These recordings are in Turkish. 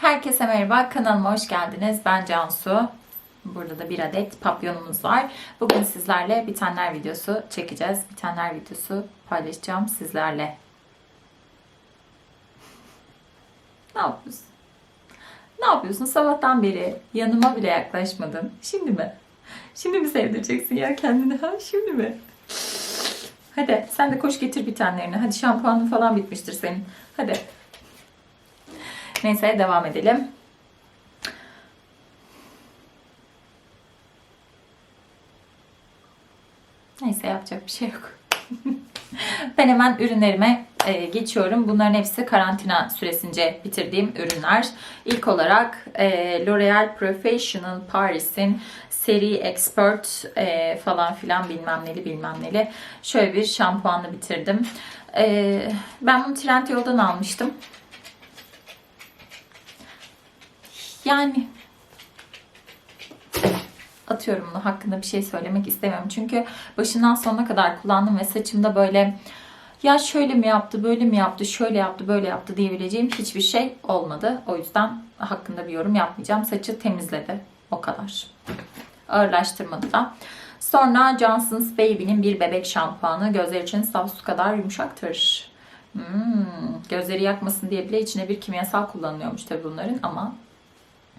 Herkese merhaba, kanalıma hoş geldiniz. Ben Cansu. Burada da bir adet papyonumuz var. Bugün sizlerle bitenler videosu çekeceğiz. Bitenler videosu paylaşacağım sizlerle. Ne yapıyorsun? Ne yapıyorsun? Sabahtan beri yanıma bile yaklaşmadın. Şimdi mi? Şimdi mi sevdireceksin ya kendini? Ha? Şimdi mi? Hadi sen de koş getir bitenlerini. Hadi şampuanın falan bitmiştir senin. Hadi. Neyse devam edelim. Neyse yapacak bir şey yok. ben hemen ürünlerime e, geçiyorum. Bunların hepsi karantina süresince bitirdiğim ürünler. İlk olarak e, L'Oreal Professional Paris'in seri expert e, falan filan bilmem neli bilmem neli. Şöyle bir şampuanla bitirdim. E, ben bunu Trendyol'dan almıştım. Yani atıyorum bunu hakkında bir şey söylemek istemiyorum. Çünkü başından sonuna kadar kullandım ve saçımda böyle ya şöyle mi yaptı, böyle mi yaptı, şöyle yaptı, böyle yaptı diyebileceğim hiçbir şey olmadı. O yüzden hakkında bir yorum yapmayacağım. Saçı temizledi. O kadar. Ağırlaştırmadı da. Sonra Johnson's Baby'nin bir bebek şampuanı. Gözler için saf su kadar yumuşaktır. Hmm, gözleri yakmasın diye bile içine bir kimyasal kullanılıyormuş tabii bunların ama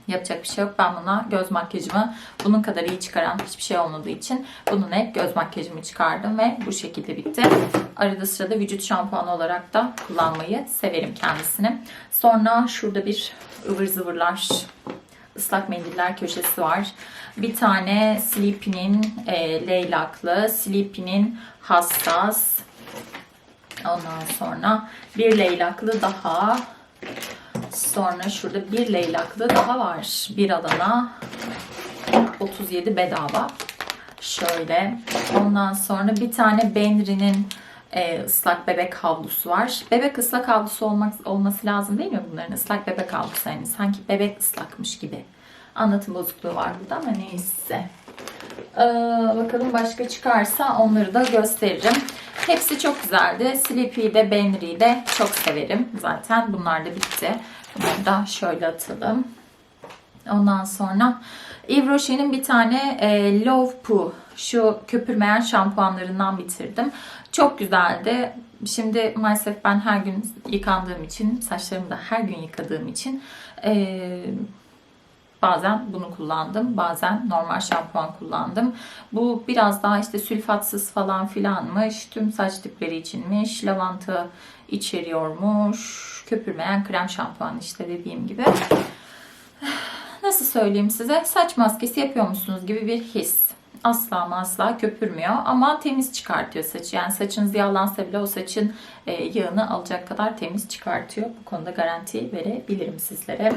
Yapacak bir şey yok. Ben buna göz makyajımı bunun kadar iyi çıkaran hiçbir şey olmadığı için bunun hep göz makyajımı çıkardım ve bu şekilde bitti. Arada sırada vücut şampuanı olarak da kullanmayı severim kendisini. Sonra şurada bir ıvır zıvırlar ıslak mendiller köşesi var. Bir tane Sleepy'nin e, leylaklı, Sleepy'nin hassas. Ondan sonra bir leylaklı daha. Sonra şurada bir leylaklı daha var. Bir alana 37 bedava. Şöyle. Ondan sonra bir tane Benri'nin e, ıslak bebek havlusu var. Bebek ıslak havlusu olmak olması lazım değil mi bunların? ıslak bebek havlusu yani sanki bebek ıslakmış gibi. Anlatım bozukluğu var burada ama neyse. Ee, bakalım başka çıkarsa onları da gösteririm. Hepsi çok güzeldi. Sleepy'yi de Benri'yi de çok severim. Zaten bunlar da bitti. Bunları da şöyle atalım. Ondan sonra Yves Rocher'in bir tane e, Love Poo şu köpürmeyen şampuanlarından bitirdim. Çok güzeldi. Şimdi maalesef ben her gün yıkandığım için, saçlarımı da her gün yıkadığım için e, Bazen bunu kullandım. Bazen normal şampuan kullandım. Bu biraz daha işte sülfatsız falan filanmış. Tüm saç tipleri içinmiş. Lavanta içeriyormuş. Köpürmeyen krem şampuan işte dediğim gibi. Nasıl söyleyeyim size? Saç maskesi yapıyormuşsunuz gibi bir his. Asla asla köpürmüyor ama temiz çıkartıyor saçı. Yani saçınız yağlansa bile o saçın e, yağını alacak kadar temiz çıkartıyor. Bu konuda garanti verebilirim sizlere.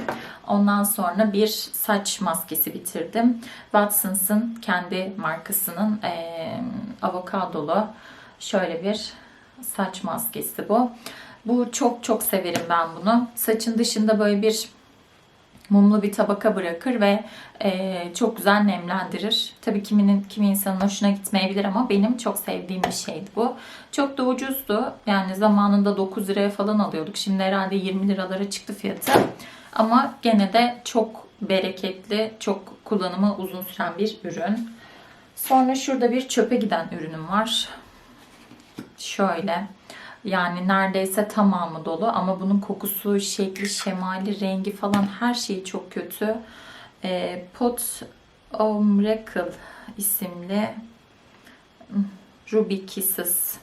Ondan sonra bir saç maskesi bitirdim. Watsons'ın kendi markasının e, avokadolu şöyle bir saç maskesi bu. Bu çok çok severim ben bunu. Saçın dışında böyle bir mumlu bir tabaka bırakır ve e, çok güzel nemlendirir. Tabii kiminin kimi insanın hoşuna gitmeyebilir ama benim çok sevdiğim bir şeydi bu. Çok da ucuzdu. Yani zamanında 9 liraya falan alıyorduk. Şimdi herhalde 20 liralara çıktı fiyatı. Ama gene de çok bereketli, çok kullanımı uzun süren bir ürün. Sonra şurada bir çöpe giden ürünüm var. Şöyle. Yani neredeyse tamamı dolu ama bunun kokusu, şekli, şemali, rengi falan her şeyi çok kötü. E, Pot of Miracle isimli Ruby Kisses.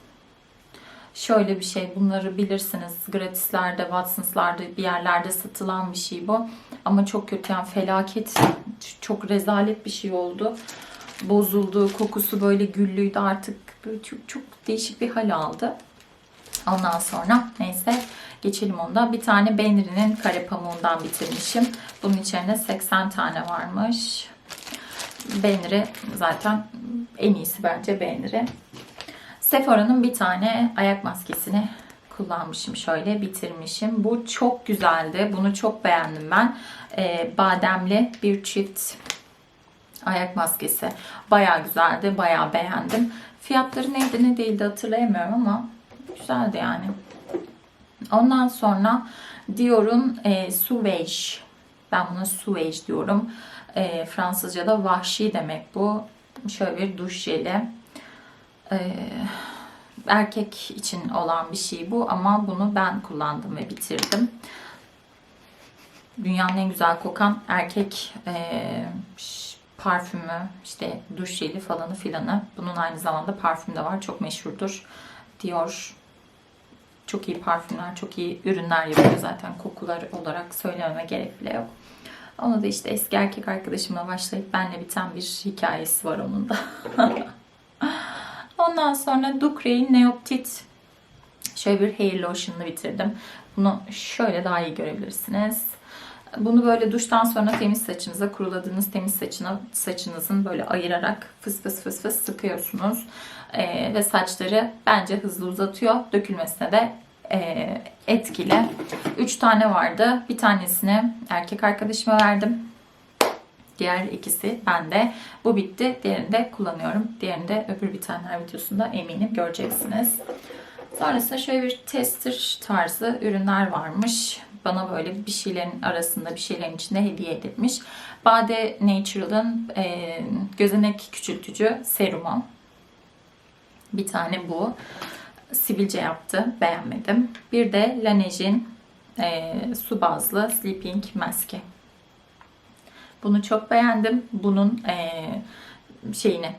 Şöyle bir şey bunları bilirsiniz gratislerde, Watsons'larda bir yerlerde satılan bir şey bu. Ama çok kötü yani felaket çok rezalet bir şey oldu. Bozuldu, kokusu böyle güllüydü artık böyle çok, çok değişik bir hal aldı. Ondan sonra neyse geçelim onda. Bir tane Benri'nin kare pamuğundan bitirmişim. Bunun içerisinde 80 tane varmış. Benri zaten en iyisi bence Benri. Sephora'nın bir tane ayak maskesini kullanmışım. Şöyle bitirmişim. Bu çok güzeldi. Bunu çok beğendim ben. Ee, bademli bir çift ayak maskesi. Baya güzeldi. Baya beğendim. Fiyatları neydi ne değildi hatırlayamıyorum ama Güzeldi yani. Ondan sonra Dior'un e, Sauvage Ben buna suage diyorum. E, Fransızca'da vahşi demek bu. Şöyle bir duş jeli. E, erkek için olan bir şey bu ama bunu ben kullandım ve bitirdim. Dünyanın en güzel kokan erkek e, parfümü, işte duş jeli falanı filanı. Bunun aynı zamanda parfüm de var. Çok meşhurdur. Dior çok iyi parfümler, çok iyi ürünler yapıyor zaten. Kokular olarak söylememe gerek bile yok. Onu da işte eski erkek arkadaşımla başlayıp benle biten bir hikayesi var onun da. Ondan sonra Ducray'in Neoptit şöyle bir hair lotion'ını bitirdim. Bunu şöyle daha iyi görebilirsiniz. Bunu böyle duştan sonra temiz saçınıza, kuruladığınız temiz saçına, saçınızın böyle ayırarak fıs fıs fıs fıs sıkıyorsunuz. Ee, ve saçları bence hızlı uzatıyor. Dökülmesine de e, etkili. 3 tane vardı. Bir tanesini erkek arkadaşıma verdim. Diğer ikisi bende. Bu bitti. Diğerini de kullanıyorum. Diğerini de öbür bitenler videosunda eminim göreceksiniz. Sonrasında şöyle bir tester tarzı ürünler varmış. Bana böyle bir şeylerin arasında bir şeylerin içinde hediye edilmiş. Bade Natural'ın e, gözenek küçültücü serumu. Bir tane bu. Sivilce yaptı. Beğenmedim. Bir de Laneige'in e, su bazlı Sleeping Mask'i. Bunu çok beğendim. Bunun e, şeyini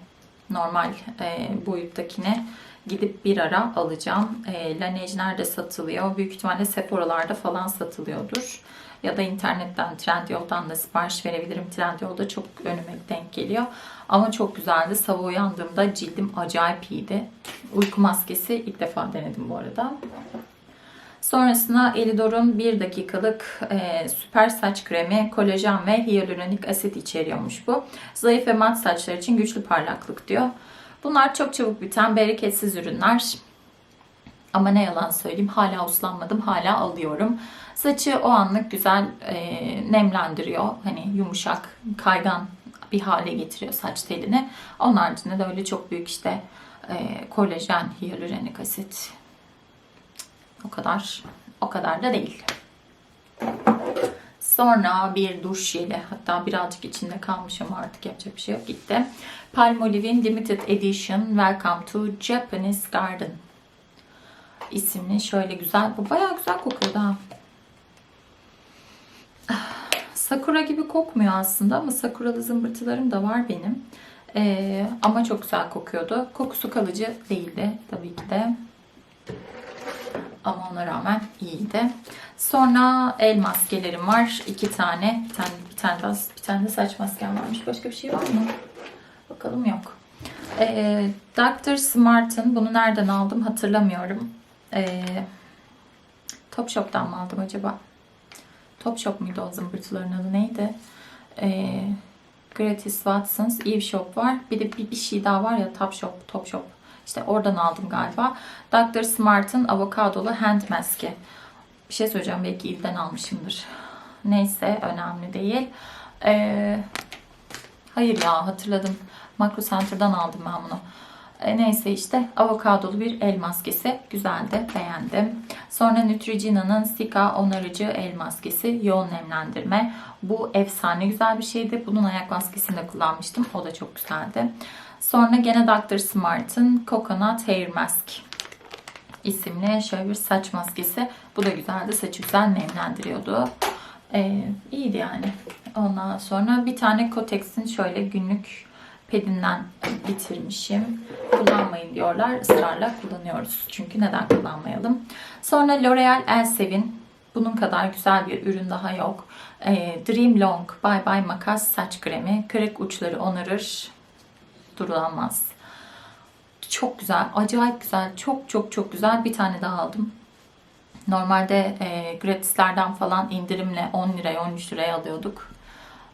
normal e, boyuttakine gidip bir ara alacağım. E, Laneige nerede satılıyor? Büyük ihtimalle Sephora'larda falan satılıyordur. Ya da internetten, Trendyol'dan da sipariş verebilirim. Trendyol'da çok önüme denk geliyor. Ama çok güzeldi. Sabah uyandığımda cildim acayip iyiydi. Uyku maskesi ilk defa denedim bu arada. Sonrasında Elidor'un 1 dakikalık e, süper saç kremi, kolajen ve hyaluronik asit içeriyormuş bu. Zayıf ve mat saçlar için güçlü parlaklık diyor. Bunlar çok çabuk biten bereketsiz ürünler. Ama ne yalan söyleyeyim hala uslanmadım, hala alıyorum. Saçı o anlık güzel e, nemlendiriyor. Hani yumuşak, kaygan bir hale getiriyor saç telini. Onun haricinde de öyle çok büyük işte e, kolajen, hyaluronik asit o kadar o kadar da değil. Sonra bir duş jeli. Hatta birazcık içinde kalmış ama artık yapacak bir şey yok. Gitti. Palmolive'in Limited Edition Welcome to Japanese Garden isimli şöyle güzel. Bu bayağı güzel kokuyor da. Sakura gibi kokmuyor aslında ama sakuralı zımbırtılarım da var benim. Ee, ama çok güzel kokuyordu. Kokusu kalıcı değildi tabii ki de. Ama ona rağmen iyiydi. Sonra el maskelerim var. iki tane. Bir tane, bir tane, daha, bir tane de saç maskem varmış. Başka bir şey var mı? Bakalım yok. Ee, Dr. Smart'ın bunu nereden aldım hatırlamıyorum. Ee, Topshop'tan mı aldım acaba? Topshop muydu o zımbırtıların adı neydi? Ee, Gratis Watsons, Eve Shop var. Bir de bir, bir şey daha var ya Topshop, Topshop. İşte oradan aldım galiba. Dr. Smart'ın avokadolu hand maski. Bir şey söyleyeceğim belki ilden almışımdır. Neyse önemli değil. Ee, hayır ya hatırladım. Makro Center'dan aldım ben bunu. E, neyse işte avokadolu bir el maskesi. Güzeldi. Beğendim. Sonra Neutrogena'nın Sika onarıcı el maskesi. Yoğun nemlendirme. Bu efsane güzel bir şeydi. Bunun ayak maskesini de kullanmıştım. O da çok güzeldi. Sonra gene Dr. Smart'ın Coconut Hair Mask isimli şöyle bir saç maskesi. Bu da güzeldi. Saçı güzel nemlendiriyordu. Ee, iyiydi yani. Ondan sonra bir tane Kotex'in şöyle günlük pedinden bitirmişim. Kullanmayın diyorlar. Israrla kullanıyoruz. Çünkü neden kullanmayalım? Sonra L'Oreal Elsevin. Bunun kadar güzel bir ürün daha yok. Ee, Dream Long Bye Bye Makas saç kremi. Kırık uçları onarır. Durulamaz. Çok güzel. Acayip güzel. Çok çok çok güzel. Bir tane daha aldım. Normalde e, gratislerden falan indirimle 10 liraya 13 liraya alıyorduk.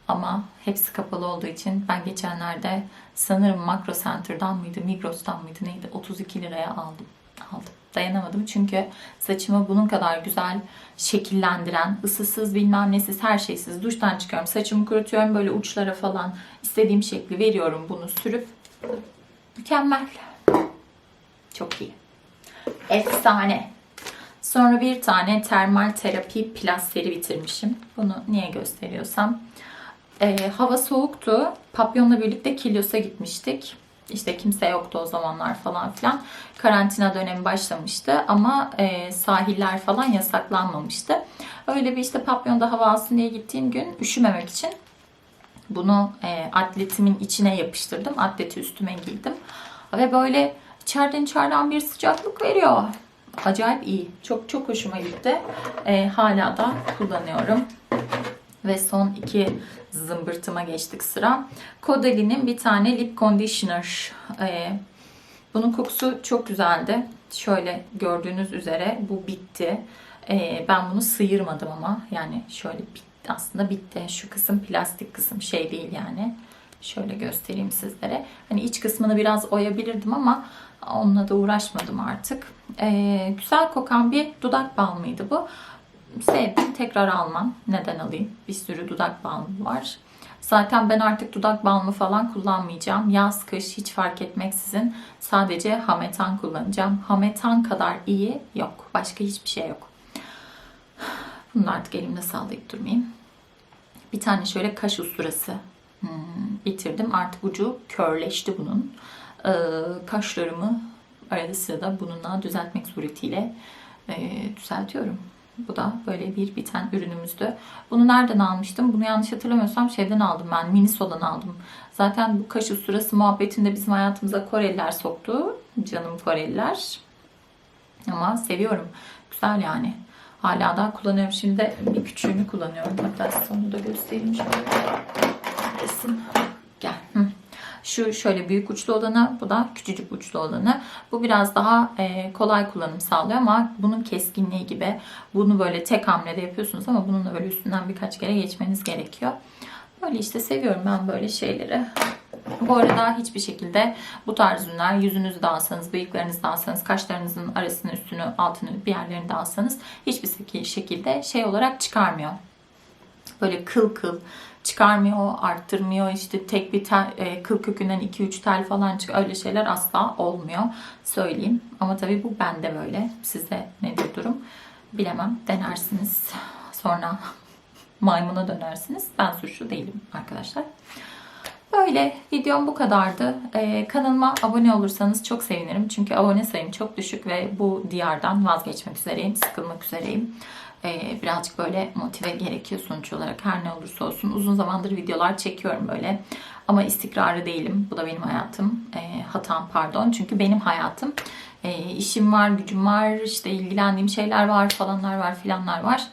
Ama hepsi kapalı olduğu için ben geçenlerde sanırım Makro Center'dan mıydı, Migros'tan mıydı neydi 32 liraya aldım. Aldım. Dayanamadım çünkü saçımı bunun kadar güzel şekillendiren, ısısız bilmem nesiz her şeysiz duştan çıkıyorum. Saçımı kurutuyorum böyle uçlara falan istediğim şekli veriyorum bunu sürüp. Mükemmel. Çok iyi. Efsane. Sonra bir tane termal terapi plasteri bitirmişim. Bunu niye gösteriyorsam. Ee, hava soğuktu. Papyonla birlikte Kilyos'a gitmiştik. İşte kimse yoktu o zamanlar falan filan. Karantina dönemi başlamıştı ama e, sahiller falan yasaklanmamıştı. Öyle bir işte Papyon'da hava alsın diye gittiğim gün üşümemek için bunu e, atletimin içine yapıştırdım. Atleti üstüme giydim. Ve böyle içeriden içeriden bir sıcaklık veriyor. Acayip iyi. Çok çok hoşuma gitti. E, hala da kullanıyorum. Ve son iki zımbırtıma geçtik sıra. Caudaly'nin bir tane lip conditioner. E, bunun kokusu çok güzeldi. Şöyle gördüğünüz üzere bu bitti. E, ben bunu sıyırmadım ama. Yani şöyle bitti. Aslında bitti. Şu kısım plastik kısım şey değil yani. Şöyle göstereyim sizlere. Hani iç kısmını biraz oyabilirdim ama onunla da uğraşmadım artık. E, güzel kokan bir dudak balmıydı bu. Sevdim. Tekrar almam. Neden alayım? Bir sürü dudak balmı var. Zaten ben artık dudak balmı falan kullanmayacağım. Yaz, kış hiç fark etmeksizin sadece Hametan kullanacağım. Hametan kadar iyi yok. Başka hiçbir şey yok. Bunu artık elimde sallayıp durmayayım. Bir tane şöyle kaş usturası hmm, bitirdim. Artık ucu körleşti bunun. Ee, kaşlarımı arada sırada bununla düzeltmek suretiyle e, düzeltiyorum. Bu da böyle bir biten ürünümüzdü. Bunu nereden almıştım? Bunu yanlış hatırlamıyorsam şeyden aldım ben. Miniso'dan aldım. Zaten bu kaş usturası muhabbetinde bizim hayatımıza Koreliler soktu. Canım Koreliler. Ama seviyorum. Güzel yani. Hala da kullanıyorum. Şimdi de bir küçüğünü kullanıyorum. Hatta size onu da göstereyim şöyle. Resim. Gel. Hı. Şu şöyle büyük uçlu olanı, bu da küçücük uçlu olanı. Bu biraz daha e, kolay kullanım sağlıyor ama bunun keskinliği gibi. Bunu böyle tek hamlede yapıyorsunuz ama bununla böyle üstünden birkaç kere geçmeniz gerekiyor. Böyle işte seviyorum ben böyle şeyleri. Bu arada hiçbir şekilde bu tarz ürünler yüzünüzü de alsanız, bıyıklarınızı da kaşlarınızın arasını, üstünü, altını bir yerlerini de hiçbir şekilde şey olarak çıkarmıyor. Böyle kıl kıl çıkarmıyor, arttırmıyor. İşte tek bir tel, e, kıl kökünden 2-3 tel falan çık öyle şeyler asla olmuyor. Söyleyeyim. Ama tabii bu bende böyle. Sizde nedir durum? Bilemem. Denersiniz. Sonra maymuna dönersiniz. Ben suçlu değilim arkadaşlar. Böyle videom bu kadardı. Ee, kanalıma abone olursanız çok sevinirim. Çünkü abone sayım çok düşük ve bu diyardan vazgeçmek üzereyim. Sıkılmak üzereyim. Ee, birazcık böyle motive gerekiyor sonuç olarak her ne olursa olsun. Uzun zamandır videolar çekiyorum böyle. Ama istikrarlı değilim. Bu da benim hayatım. Ee, hatam pardon. Çünkü benim hayatım. Ee, işim var, gücüm var, işte ilgilendiğim şeyler var falanlar var filanlar var.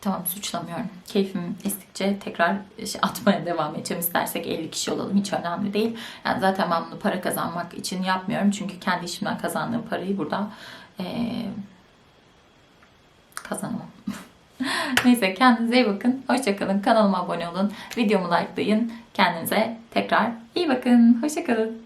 Tamam suçlamıyorum. Keyfim estikçe tekrar şey atmaya devam edeceğim. İstersek 50 kişi olalım hiç önemli değil. Yani zaten ben bunu para kazanmak için yapmıyorum. Çünkü kendi işimden kazandığım parayı burada ee, kazanamam. Neyse kendinize iyi bakın. Hoşçakalın. Kanalıma abone olun. Videomu likelayın. Kendinize tekrar iyi bakın. Hoşçakalın.